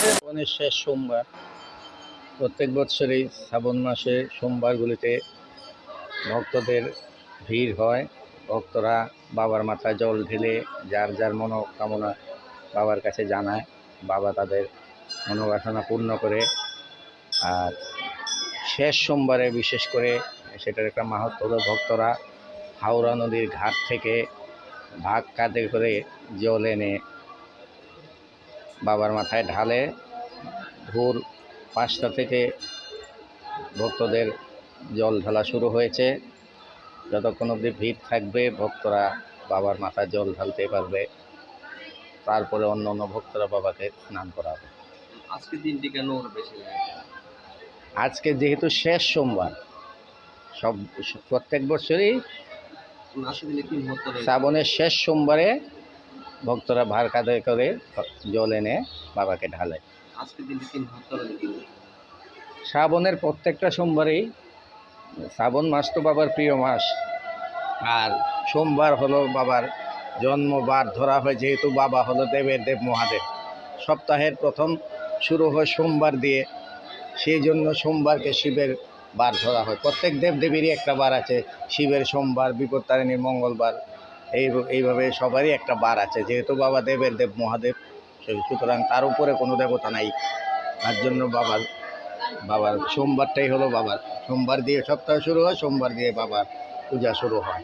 শ্রাবণের শেষ সোমবার, প্রত্যেক বছরই শ্রাবণ মাসে সোমবারগুলিতে ভক্তদের ভিড় হয়। ভক্তরা বাবার মাথায় জল ঢেলে যার যার মনোকামনা বাবার কাছে জানায়। বাবা তাদের মনোবাসনা পূর্ণ করে। আর শেষ সোমবারে বিশেষ করে সেটার একটা মাহাত্ম হলো ভক্তরা হাওড়া নদীর ঘাট থেকে ভাগ কাঁধে করে জল এনে বাবার মাথায় ঢালে ভোর পাঁচটা থেকে ভক্তদের জল ঢালা শুরু হয়েছে। যতক্ষণ অবধি ভিড় থাকবে ভক্তরা বাবার মাথায় জল ঢালতে পারবে। তারপরে অন্য অন্য ভক্তরা বাবাকে স্নান করাবে। আজকের দিনটি কেন বেশি আজকে যেহেতু শেষ সোমবার সব প্রত্যেক বছরই শ্রাবণের শেষ সোমবারে ভক্তরা ভার কাঁধে করে জল এনে বাবাকে ঢালে শ্রাবণের প্রত্যেকটা সোমবারেই শ্রাবণ মাস তো বাবার প্রিয় মাস। আর সোমবার হলো বাবার জন্মবার ধরা হয় যেহেতু বাবা হলো দেবের দেব মহাদেব। সপ্তাহের প্রথম শুরু হয় সোমবার দিয়ে। সেই জন্য সোমবারকে শিবের বার ধরা হয়। প্রত্যেক দেব দেবীরই একটা বার আছে। শিবের সোমবার, বিপত্তারিণীর মঙ্গলবার, এই এইভাবে সবারই একটা বার আছে। যেহেতু বাবা দেবের দেব, মহাদেব, সুতরাং তার উপরে কোনো দেবতা নাই। তার জন্য বাবার বাবার সোমবারটাই হলো বাবার। সোমবার দিয়ে সপ্তাহ শুরু হয়, সোমবার দিয়ে বাবার পূজা শুরু হয়।